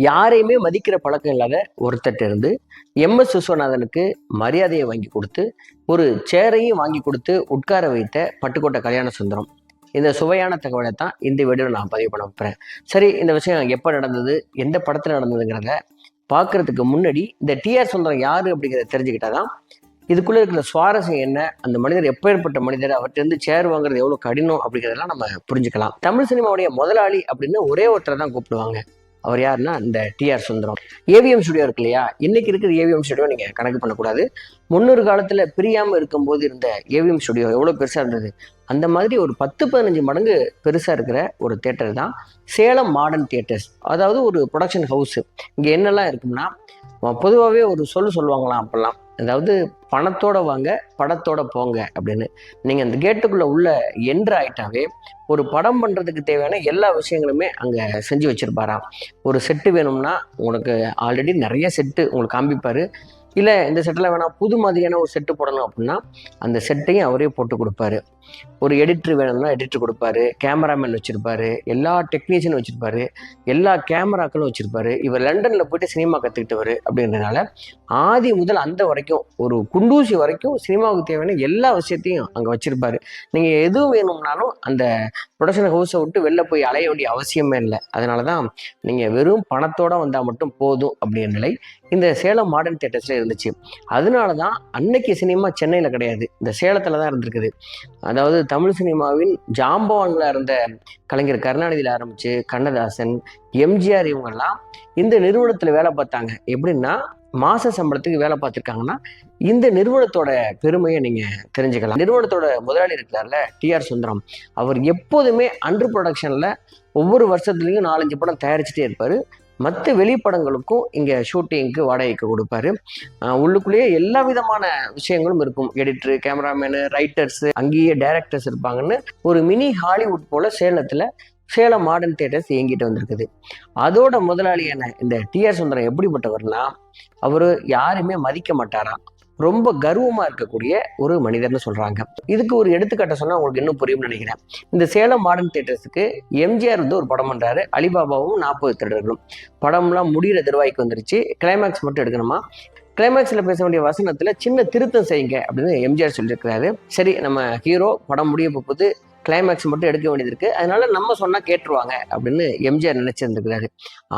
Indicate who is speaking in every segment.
Speaker 1: யாரையுமே மதிக்கிற பழக்கம் இல்லாத ஒருத்தட்ட இருந்து எம் எஸ் விஸ்வநாதனுக்கு மரியாதையை வாங்கி கொடுத்து ஒரு சேரையும் வாங்கி கொடுத்து உட்கார வைத்த பட்டுக்கோட்டை கல்யாண சுந்தரம் இந்த சுவையான தகவலை தான் இந்த வீடியோவில் நான் பதிவு பண்ண போகிறேன் சரி இந்த விஷயம் எப்போ நடந்தது எந்த படத்தில் நடந்ததுங்கிறத பார்க்கறதுக்கு முன்னாடி இந்த டிஆர் சுந்தரம் யார் அப்படிங்கிறத தெரிஞ்சுக்கிட்டாதான் இதுக்குள்ளே இருக்கிற சுவாரஸ்யம் என்ன அந்த மனிதர் எப்பேற்பட்ட மனிதர் அவர்கிட்ட சேர் வாங்குறது எவ்வளோ கடினம் அப்படிங்கிறதெல்லாம் நம்ம புரிஞ்சுக்கலாம். தமிழ் சினிமாவுடைய முதலாளி அப்படின்னு ஒரே ஒருத்தரை தான் கூப்பிடுவாங்க. அவர் யாருன்னா இந்த டிஆர் சுந்தரம். ஏவிஎம் ஸ்டுடியோ இருக்கு இல்லையா? இன்னைக்கு இருக்கிற ஏவிஎம் ஸ்டுடியோ நீங்கள் கணக்கு பண்ணக்கூடாது. முன்னொரு காலத்தில் பிரியாமல் இருக்கும்போது இருந்த ஏவிஎம் ஸ்டுடியோ எவ்வளோ பெருசாக இருந்தது? அந்த மாதிரி ஒரு பத்து பதினஞ்சு மடங்கு பெருசாக இருக்கிற ஒரு தேட்டர் தான் சேலம் மாடர்ன் தியேட்டர்ஸ் அதாவது ஒரு ப்ரொடக்ஷன் ஹவுஸ் இங்கே என்னெல்லாம் இருக்கும்னா பொதுவாகவே ஒரு சொல் சொல்லுவாங்களாம் அப்போல்லாம். அதாவது பணத்தோட வாங்க படத்தோட போங்க அப்படின்னு. நீங்கள் அந்த கேட்டுக்குள்ளே உள்ள என்ட்ரு ஆகிட்டாவே ஒரு படம் பண்ணுறதுக்கு தேவையான எல்லா விஷயங்களுமே அங்கே செஞ்சு வச்சுருப்பாராம். ஒரு செட்டு வேணும்னா உங்களுக்கு ஆல்ரெடி நிறைய செட்டு உங்களுக்கு காமிப்பார். இல்லை இந்த செட்டில் வேணால் புது மாதிரியான ஒரு செட்டு போடணும் அப்படின்னா அந்த செட்டையும் அவரே போட்டு கொடுப்பாரு. ஒரு எடிட்ரு வேணும்னா எடிட்ரு கொடுப்பாரு கேமராமேன் வச்சுருப்பாரு எல்லா டெக்னீஷியனும் வச்சுருப்பாரு எல்லா கேமராக்களும் வச்சுருப்பாரு. இவர் லண்டனில் போயிட்டு சினிமா கற்றுக்கிட்டவர் அப்படின்றதுனால ஆதி முதல் அந்த வரைக்கும் ஒரு குண்டூசி வரைக்கும் சினிமாவுக்கு தேவையான எல்லா விஷயத்தையும் அங்கே வச்சுருப்பாரு. நீங்கள் எதுவும் வேணும்னாலும் அந்த ப்ரொடக்ஷன் ஹவுஸை விட்டு வெளில போய் அலைய வேண்டிய அவசியமே இல்லை. அதனால தான் நீங்கள் வெறும் பணத்தோட வந்தால் மட்டும் போதும் அப்படின்ற நிலை இந்த சேலம் மாடர்ன் தேட்டர்ஸில் இருந்துச்சு. அதனால தான் அன்னைக்கு சினிமா சென்னையில் கிடையாது. இந்த சேலத்தில் தான் இருந்திருக்குது. அதாவது தமிழ் சினிமாவின் ஜாம்பவான்களாக இருந்த கலைஞர் கருணாநிதியில் ஆரம்பித்து கண்ணதாசன் எம்ஜிஆர் இவங்கெல்லாம் இந்த நிறுவனத்தில் வேலை பார்த்தாங்க. எப்படின்னா மாச சம்பளத்துக்கு வேலை பார்த்துருக்காங்கன்னா இந்த நிறுவனத்தோட பெருமையை நீங்கள் தெரிஞ்சுக்கலாம். நிறுவனத்தோட முதலாளி இருக்கிறார்ல டிஆர் சுந்தரம். அவர் எப்போதுமே அண்டர் ப்ரொடக்ஷனில் ஒவ்வொரு வருஷத்துலையும் நாலஞ்சு படம் தயாரிச்சுட்டே இருப்பார். மற்ற வெளிப்படங்களுக்கும் இங்கே ஷூட்டிங்க்கு வாடகைக்கு கொடுப்பாரு. உள்ளுக்குள்ளேயே எல்லா விதமான விஷயங்களும் இருக்கும். எடிட்டரு கேமராமேனு ரைட்டர்ஸு அங்கேயே டைரக்டர்ஸ் இருப்பாங்கன்னு ஒரு மினி ஹாலிவுட் போல சேலத்தில் சேலம் மாடர்ன் தியேட்டர்ஸ் இயங்கிட்டு வந்திருக்குது. அதோட முதலாளியான இந்த டிஆர் சுந்தரம் எப்படிப்பட்டவர்னா அவர் யாருமே மதிக்க மாட்டாராம். ரொம்ப கர்வமாக இருக்கக்கூடிய ஒரு மனிதர்னு சொல்கிறாங்க இதுக்கு ஒரு எடுத்துக்காட்ட சொன்னால் உங்களுக்கு இன்னும் புரியும்னு நினைக்கிறேன். இந்த சேலம் மாடர்ன் தேட்டர்ஸுக்கு எம்ஜிஆர் வந்து ஒரு படம் பண்ணுறாரு அலிபாபாவும் நாற்பது திருடர்களும். படம்லாம் முடிகிற திருவாய்க்கு வந்துருச்சு. கிளைமேக்ஸ் மட்டும் எடுக்கணுமா? கிளைமேக்ஸில் பேச வேண்டிய வசனத்தில் சின்ன திருத்தம் செய்யுங்க அப்படின்னு எம்ஜிஆர் சொல்லியிருக்கிறாரு. சரி நம்ம ஹீரோ படம் முடிய போகுது. கிளைமேக்ஸ் மட்டும் எடுக்க வேண்டியது இருக்குது அதனால நம்ம சொன்னால் கேட்டுருவாங்க அப்படின்னு எம்ஜிஆர் நினைச்சிருந்துருக்கிறாரு.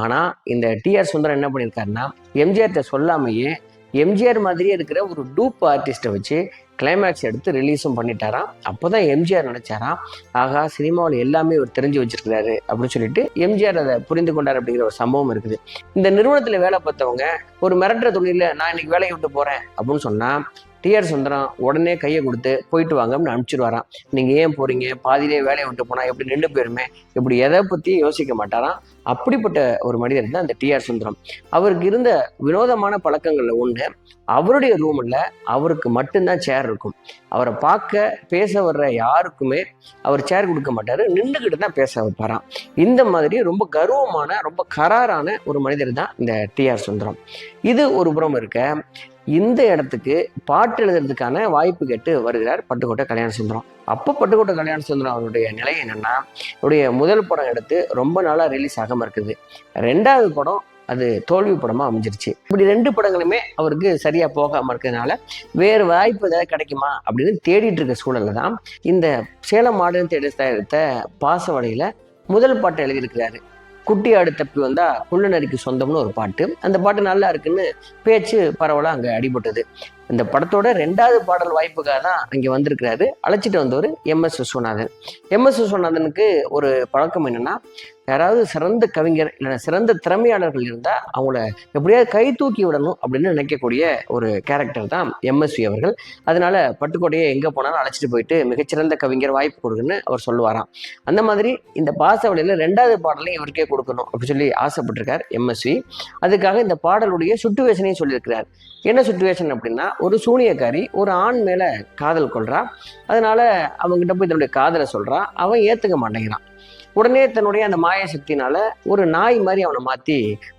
Speaker 1: ஆனால் இந்த டிஆர் சுந்தரம் என்ன பண்ணியிருக்காருன்னா எம்ஜிஆர்கிட்ட சொல்லாமையே எம்ஜிஆர் மாதிரியே இருக்கிற ஒரு டூப் ஆர்டிஸ்ட்டை வச்சு கிளைமேக்ஸ் எடுத்து ரிலீஸும் பண்ணிட்டாராம். அப்போதான் எம்ஜிஆர் நினச்சாராம் ஆகா சினிமாவில் எல்லாமே இவர் தெரிஞ்சு வச்சிருக்கிறாரு அப்படின்னு சொல்லிட்டு எம்ஜிஆர் அதை புரிந்து கொண்டார் அப்படிங்கிற ஒரு சம்பவம் இருக்குது. இந்த நிறுவனத்தில் வேலை பார்த்தவங்க ஒரு மிரட்டுற தொழிலில் நான் இன்னைக்கு வேலையை விட்டு போகிறேன் அப்படின்னு சொன்னால் டிஆர் சுந்தரம் உடனே கையை கொடுத்து போயிட்டு வாங்க அப்படின்னு அனுப்பிச்சிடுவாராம். நீங்கள் ஏன் போறீங்க? பாதியிலே வேலையை விட்டு போனால் எப்படி நின்று போயிருமே இப்படி எதை பற்றி யோசிக்க மாட்டாராம். அப்படிப்பட்ட ஒரு மனிதர் தான் அந்த டிஆர் சுந்தரம். அவருக்கு இருந்த வினோதமான பழக்கங்களில் ஒன்று அவருடைய ரூமில் அவருக்கு மட்டும்தான் சேர் இருக்கும். அவரை பார்க்க பேச வர்ற யாருக்குமே அவர் சேர் கொடுக்க மாட்டார். நின்றுக்கிட்டு தான் பேச வைப்பாராம். இந்த மாதிரி ரொம்ப கர்வமான ரொம்ப கராரான ஒரு மனிதர் தான் இந்த டிஆர் சுந்தரம். இது ஒரு புறம் இருக்க இந்த இடத்துக்கு பாட்டு எழுதுறதுக்கான வாய்ப்பு கேட்டு வருகிறார் பட்டுக்கோட்டை கல்யாண சுந்தரம். அப்போ பட்டுக்கோட்டை கல்யாண சுந்தரம் அவருடைய நிலை என்னென்னா அவருடைய முதல் படம் எடுத்து ரொம்ப நாளாக ரிலீஸ் ஆகாமல் இருக்குது. ரெண்டாவது படம் அது தோல்வி படமாக அமைஞ்சிருச்சு. இப்படி ரெண்டு படங்களுமே அவருக்கு சரியாக போகாமல் இருக்கிறதுனால வேறு வாய்ப்பு ஏதாவது கிடைக்குமா அப்படின்னு தேடிட்டு இருக்க சூழலில் தான் இந்த சேலம் மாடர்ன் தேடி தயாரித்த பாசவடையில் முதல் பாட்டை எழுதியிருக்கிறாரு. குட்டி ஆடு தப்பி வந்தா குள்ளநரிக்கு சொந்தம்னு ஒரு பாட்டு. அந்த பாட்டு நல்லா இருக்குன்னு பேச்சு பரவலாக அங்கே அடிபட்டது. இந்த படத்தோட ரெண்டாவது பாடல் வாய்ப்புக்காக தான் அங்கே வந்திருக்கிறாரு. அழைச்சிட்டு வந்தவர் M S Viswanathan. M S விஸ்வநாதனுக்கு ஒரு பழக்கம் என்னன்னா யாராவது சிறந்த கவிஞர் இல்லை சிறந்த திறமையாளர்கள் இருந்தால் அவங்கள எப்படியாவது கை தூக்கி விடணும் அப்படின்னு நினைக்கக்கூடிய ஒரு கேரக்டர் தான் எம்எஸ்வி அவர்கள். அதனால பட்டுக்கோட்டையை எங்கே போனாலும் அழைச்சிட்டு போயிட்டு மிகச்சிறந்த கவிஞர் வாய்ப்பு கொடுக்குன்னு அவர் சொல்லுவாராம். அந்த மாதிரி இந்த பாசவழியில் ரெண்டாவது பாடலையும் இவருக்கே கொடுக்கணும் அப்படின்னு சொல்லி ஆசைப்பட்டிருக்கார் எம்எஸ்வி அதுக்காக இந்த பாடலுடைய சுட்டுவேஷனையும் சொல்லியிருக்கிறார். என்ன சுச்சுவேஷன் அப்படின்னா ஒரு சூனியக்காரி ஒரு ஆண் மேலே காதல் கொள்றா. அதனால அவங்ககிட்ட போய் தன்னுடைய காதலை சொல்றா. அவன் ஏற்றுக்க மாட்டேங்கிறான். உடனே தன்னுடைய அந்த மாய சக்தினால ஒரு நாய் மாதிரி அவனை மாற்றி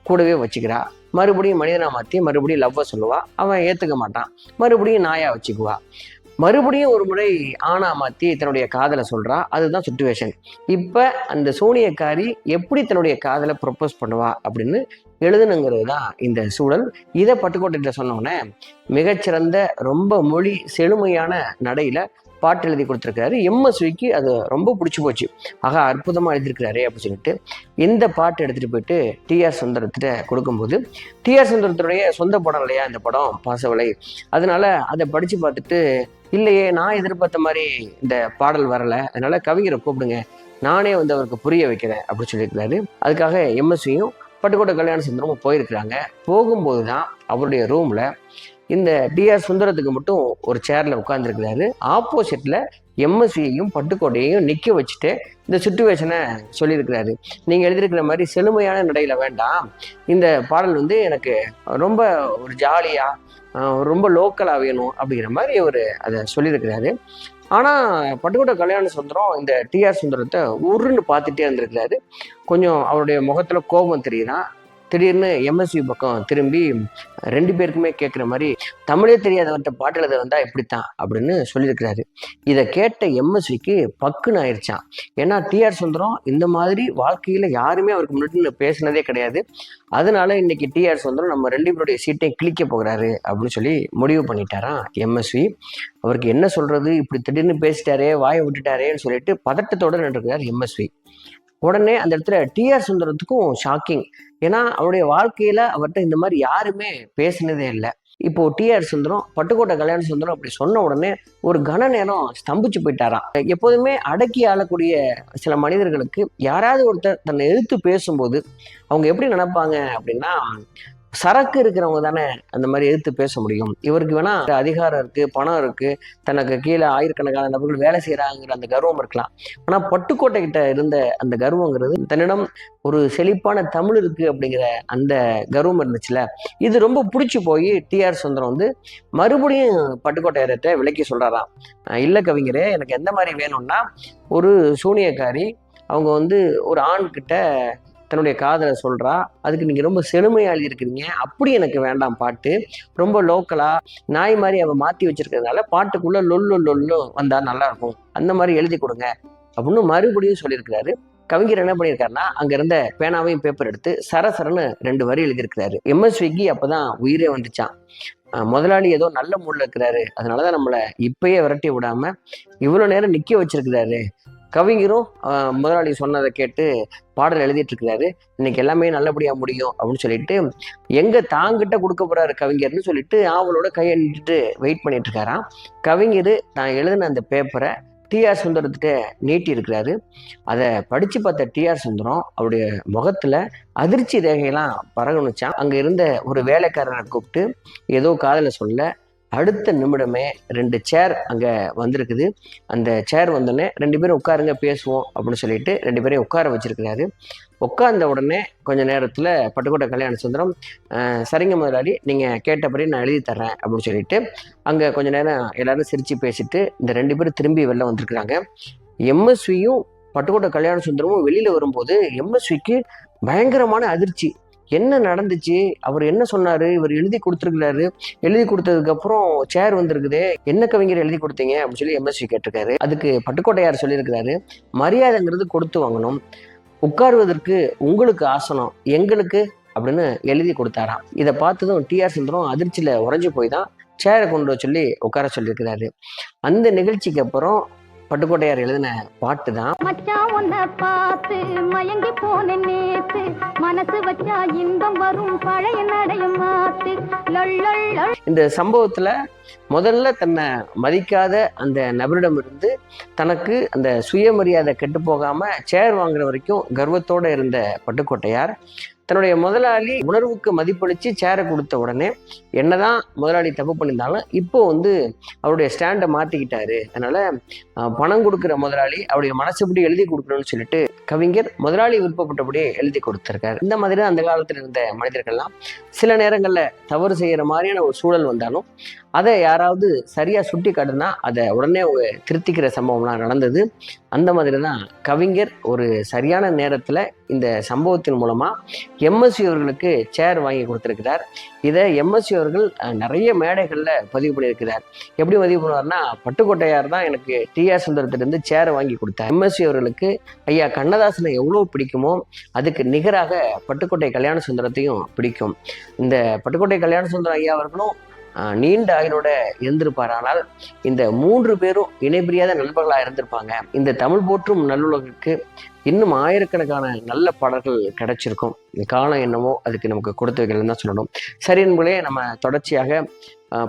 Speaker 1: கூடவே வச்சுக்கிறா. மறுபடியும் மனிதனாக மாற்றி மறுபடியும் லவ்வை சொல்லுவா. அவன் ஏற்றுக்க மாட்டான். மறுபடியும் நாயா வச்சுக்குவா. மறுபடியும் ஒரு முறை ஆனா மாற்றி தன்னுடைய காதலை சொல்றா. அதுதான் சுச்சுவேஷன் இப்போ அந்த சூனியக்காரி எப்படி தன்னுடைய காதலை ப்ரொப்போஸ் பண்ணுவா அப்படின்னு எழுதணுங்கிறது தான் இந்த சூழல். இதை பட்டுக்கோட்டைகிட்ட சொன்னோடனே மிகச்சிறந்த ரொம்ப மொழி செழுமையான நடையில பாட்டு எழுதி கொடுத்துருக்காரு. எம்எஸ்விக்கு அது ரொம்ப பிடிச்சி போச்சு. ஆக அற்புதமாக எழுதியிருக்கிறாரு அப்படின்னு சொல்லிட்டு இந்த பாட்டு எடுத்துகிட்டு போயிட்டு டிஆர் சுந்தரத்திட்ட கொடுக்கும்போது டிஆர் சுந்தரத்துடைய சொந்த படம் இல்லையா இந்த படம் பாசவலை. அதனால் அதை படித்து பார்த்துட்டு இல்லையே நான் எதிர்பார்த்த மாதிரி இந்த பாடல் வரலை. அதனால் கவிஞரை கூப்பிடுங்க. நானே வந்து அவருக்கு புரிய வைக்கிறேன் அப்படின்னு சொல்லியிருக்கிறாரு. அதுக்காக எம்எஸ்வியும் பட்டுக்கோட்டை கல்யாண சுந்தரமும் போயிருக்கிறாங்க. போகும்போது தான் அவருடைய ரூமில் இந்த டிஆர் சுந்தரத்துக்கு மட்டும் ஒரு சேர்ல உட்காந்துருக்கிறாரு ஆப்போசிட்ல எம்எஸ்சியையும் பட்டுக்கோட்டையையும் நிற்க வச்சுட்டு இந்த சுச்சுவேஷனை சொல்லியிருக்கிறாரு. நீங்கள் எழுதியிருக்கிற மாதிரி செழுமையான நடையில் வேண்டாம். இந்த பாடல் வந்து எனக்கு ரொம்ப ஒரு ஜாலியாக ரொம்ப லோக்கலாக வேணும் அப்படிங்கிற மாதிரி அவர் அதை சொல்லியிருக்கிறாரு. ஆனால் பட்டுக்கோட்டை கல்யாண சுந்தரம் இந்த டிஆர் சுந்தரத்தை உருன்னு பார்த்துட்டே இருந்திருக்கிறாரு. கொஞ்சம் அவருடைய முகத்தில் கோபம் தெரியுதான் திடீர்னு எம்எஸ்வி பக்கம் திரும்பி ரெண்டு பேருக்குமே கேட்குற மாதிரி தமிழே தெரியாதவன்ட்ட பாட்டு எழுத வந்தால் இப்படித்தான் அப்படின்னு சொல்லியிருக்கிறாரு. இதை கேட்ட எம்எஸ்விக்கு பக்குன்னு ஆயிடுச்சான் ஏன்னா டிஆர் சுந்தரம் இந்த மாதிரி வாழ்க்கையில் யாருமே அவருக்கு முன்னாடி பேசினதே கிடையாது. அதனால இன்னைக்கு டிஆர் சுந்தரம் நம்ம ரெண்டு பேருடைய சீட்டையும் கிளிக்க போகிறாரு அப்படின்னு சொல்லி முடிவு பண்ணிட்டாராம் எம்எஸ்வி அவருக்கு என்ன சொல்கிறது இப்படி திடீர்னு பேசிட்டாரே வாயை விட்டுட்டாரேன்னு சொல்லிட்டு பதட்டத்தோட நின்றுருக்கிறார் எம்எஸ்வி உடனே அந்த இடத்துல டிஆர் சுந்தரத்துக்கும் ஷாக்கிங் ஏன்னா அவருடைய வாழ்க்கையில அவர்கிட்ட இந்த மாதிரி யாருமே பேசினதே இல்லை. இப்போ டிஆர் சுந்தரம் பட்டுக்கோட்டை கல்யாண சுந்தரம் அப்படி சொன்ன உடனே ஒரு கன நேரம் ஸ்தம்பிச்சு போயிட்டாராம். எப்போதுமே அடக்கி ஆளக்கூடிய சில மனிதர்களுக்கு யாராவது ஒருத்தர் தன்னை எதிர்த்து பேசும்போது அவங்க எப்படி நினைப்பாங்க அப்படின்னா சரக்கு இருக்கிறவங்க தானே அந்த மாதிரி எதிர்த்து பேச முடியும். இவருக்கு வேணா அதிகாரம் இருக்கு பணம் இருக்கு தனக்கு கீழே ஆயிரக்கணக்கான நபர்கள் வேலை செய்யறாங்கிற அந்த கர்வம் இருக்கலாம். ஆனா பட்டுக்கோட்டை கிட்ட இருந்த அந்த கர்வங்கிறது தன்னிடம் ஒரு செழிப்பான தமிழ் இருக்கு அப்படிங்கிற அந்த கர்வம் இருந்துச்சுல. இது ரொம்ப பிடிச்சி போய் டிஆர் சுந்தரம் வந்து மறுபடியும் பட்டுக்கோட்டையர்கிட்ட விளக்கி சொல்றாராம். இல்ல கவிஞரே எனக்கு எந்த மாதிரி வேணும்னா ஒரு சூனியக்காரி அவங்க வந்து ஒரு ஆண்கிட்ட தன்னுடைய காதலை சொல்கிறா அதுக்கு நீங்கள் ரொம்ப செழுமையாளி எழுதியிருக்கிறீங்க. அப்படி எனக்கு வேண்டாம் பாட்டு. ரொம்ப லோக்கலாக நாய் மாதிரி அவள் மாற்றி வச்சிருக்கிறதுனால பாட்டுக்குள்ளே லொல்லு லொல்லு வந்தால் நல்லா இருக்கும் அந்த மாதிரி எழுதி கொடுங்க. அப்படின்னு மறுபடியும் சொல்லியிருக்கிறாரு. கவிஞர் என்ன பண்ணியிருக்காருன்னா அங்க இருந்த பேனாவையும் பேப்பர் எடுத்து சரசரன்னு ரெண்டு வரி எழுதியிருக்கிறாரு. எம்எஸ்விக்கு அப்பதான் உயிரே வந்துச்சான் முதலாளி ஏதோ நல்ல மூடில் இருக்கிறாரு. அதனாலதான் நம்மளை இப்பயே விரட்டி விடாம இவ்வளவு நேரம் நிக்க வச்சிருக்கிறாரு. கவிஞரும் முதலாளி சொன்னதை கேட்டு பாடல் எழுதிட்டு இருக்கிறாரு இன்னைக்கு எல்லாமே நல்லபடியா முடியும் அப்படின்னு சொல்லிட்டு எங்க தாங்கிட்ட கொடுக்க போறாரு கவிஞர்னு சொல்லிட்டு ஆவலோட கையை நின்றுட்டு வெயிட் பண்ணிட்டு இருக்காராம் கவிஞர் நான் எழுதின அந்த பேப்பரை டிஆர் சுந்தரத்திட்ட நீட்டி இருக்கிறாரு அதை படிச்சு பார்த்த டிஆர் சுந்தரம் அவருடைய முகத்துல அதிர்ச்சி ரேகையெல்லாம் பரகணுச்சான் அங்க இருந்த ஒரு வேலைக்காரரை கூப்பிட்டு ஏதோ காதல சொல்ல அடுத்த நிமிடமே ரெண்டு சேர் அங்கே வந்திருக்குது. அந்த சேர் வந்தோடனே ரெண்டு பேரும் உட்காருங்க பேசுவோம் அப்படின்னு சொல்லிட்டு ரெண்டு பேரையும் உட்கார வச்சிருக்கிறாரு. உட்கார்ந்த உடனே கொஞ்ச நேரத்தில் பட்டுக்கோட்டை கல்யாண சுந்தரம் சரிங்க முதலாளி நீங்கள் கேட்டபடி நான் எழுதி தர்றேன் அப்படின்னு சொல்லிட்டு அங்கே கொஞ்ச நேரம் எல்லாரும் சிரித்து பேசிட்டு இந்த ரெண்டு பேரும் திரும்பி வெளில வந்திருக்கிறாங்க. எம்எஸ்வியும் பட்டுக்கோட்டை கல்யாண சுந்தரமும் வெளியில் வரும்போது எம்எஸ்விக்கு பயங்கரமான அதிர்ச்சி. என்ன நடந்துச்சு? அவர் என்ன சொன்னார்? இவர் எழுதி கொடுத்துருக்கிறாரு. எழுதி கொடுத்ததுக்கப்புறம் சேர் வந்திருக்குது. என்ன கவிஞர் எழுதி கொடுத்தீங்க? அப்படின்னு சொல்லி எம்எஸ்வி கேட்டிருக்காரு. அதுக்கு பட்டுக்கோட்டையார் சொல்லியிருக்கிறாரு. மரியாதைங்கிறது கொடுத்து வாங்கணும். உட்காருவதற்கு உங்களுக்கு ஆசனம். எங்களுக்கு அப்படின்னு எழுதி கொடுத்தாராம். இதை பார்த்ததும் டிஆர் சுந்தரம் அதிர்ச்சியில் உறைஞ்சி போய் தான் சேரை கொண்டு சொல்லி உட்கார சொல்லியிருக்கிறாரு. அந்த நிகழ்ச்சிக்கு அப்புறம் பட்டுக்கோட்டையார் எழுதின பாட்டு தான் உன்னை பார்த்து மயங்கி போன நேத்து. மனசு வச்சா இன்பம் வரும் பழைய நடையும் மாத்து. இந்த சம்பவத்துல முதல்ல தன்னை மதிக்காத அந்த நபரிடம் இருந்து தனக்கு அந்த சுயமரியாதை கெட்டு போகாம சேர் வாங்குற வரைக்கும் கர்வத்தோட இருந்த பட்டுக்கோட்டையார் தன்னுடைய முதலாளி உணர்வுக்கு மதிப்பளித்து சேரை கொடுத்த உடனே என்னதான் முதலாளி தப்பு பண்ணியிருந்தாலும் இப்போ வந்து அவருடைய ஸ்டாண்டை மாற்றிக்கிட்டாரு அதனால பணம் கொடுக்குற முதலாளி அவருடைய மனசுப்படி எழுதி கொடுக்க கொடுக்கணும்னு சொல்லிட்டு கவிஞர் முதலாளி விருப்பப்பட்டபடியே எழுதி கொடுத்துருக்காரு. இந்த மாதிரி தான் அந்த காலத்தில் இருந்த மனிதர்கள்லாம் சில நேரங்களில் தவறு செய்கிற மாதிரியான ஒரு சூழல் வந்தாலும் அதை யாராவது சரியாக சுட்டி காட்டுனா அதை உடனே அவங்க திருத்திக்கிற சம்பவம்லாம் நடந்தது. அந்த மாதிரி தான் கவிஞர் ஒரு சரியான நேரத்தில் இந்த சம்பவத்தின் மூலமாக எம்எஸ்சி அவர்களுக்கு சேர் வாங்கி கொடுத்துருக்கிறார். இதை எம்எஸ்சி அவர்கள் நிறைய மேடைகளில் பதிவு பண்ணியிருக்கிறார். எப்படி பதிவு பண்ணுவார்னா பட்டுக்கோட்டையார் தான் எனக்கு டிஆர் சுந்தரத்திலிருந்து சேர் வாங்கி கொடுத்தார். எம்எஸ்சி அவர்களுக்கு ஐயா கண்ணதாசனை எவ்வளோ பிடிக்குமோ அதுக்கு நிகராக பட்டுக்கோட்டை கல்யாண சுந்தரத்தையும் பிடிக்கும். இந்த பட்டுக்கோட்டை கல்யாண சுந்தரம் ஐயா அவர்களும் நீண்ட ஆயுளோட இருந்திருப்பார் ஆனால் இந்த மூன்று பேரும் இணைபிரியாத நண்பர்களாக இருந்திருப்பாங்க. இந்த தமிழ் போற்றும் நல்லுலகிற்கு இன்னும் ஆயிரக்கணக்கான நல்ல பாடல்கள் கிடைச்சிருக்கும். காலம் என்னவோ அதுக்கு நமக்கு கொடுத்து வைக்கலன்னு தான் சொல்லணும். சரி என்பதே நம்ம தொடர்ச்சியாக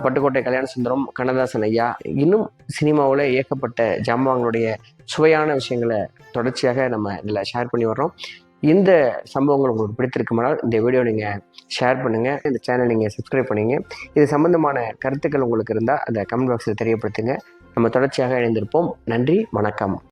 Speaker 1: பட்டுக்கோட்டை கல்யாண சுந்தரம் கண்ணதாசன் ஐயா இன்னும் சினிமாவில் ஏகப்பட்ட ஜாம்பவாங்களுடைய சுவையான விஷயங்களை தொடர்ச்சியாக நம்ம இதில் ஷேர் பண்ணி வர்றோம். இந்த சம்பவங்கள் உங்களுக்கு பிடித்திருக்குமானால் இந்த வீடியோ நீங்கள் ஷேர் பண்ணுங்கள் இந்த சேனல் நீங்கள் சப்ஸ்கிரைப் பண்ணுங்க. இது சம்பந்தமான கருத்துக்கள் உங்களுக்கு இருந்தால் அதை கமெண்ட் பாக்ஸில் தெரியப்படுத்துங்க. நம்ம தொடர்ச்சியாக இணைந்திருப்போம். நன்றி வணக்கம்.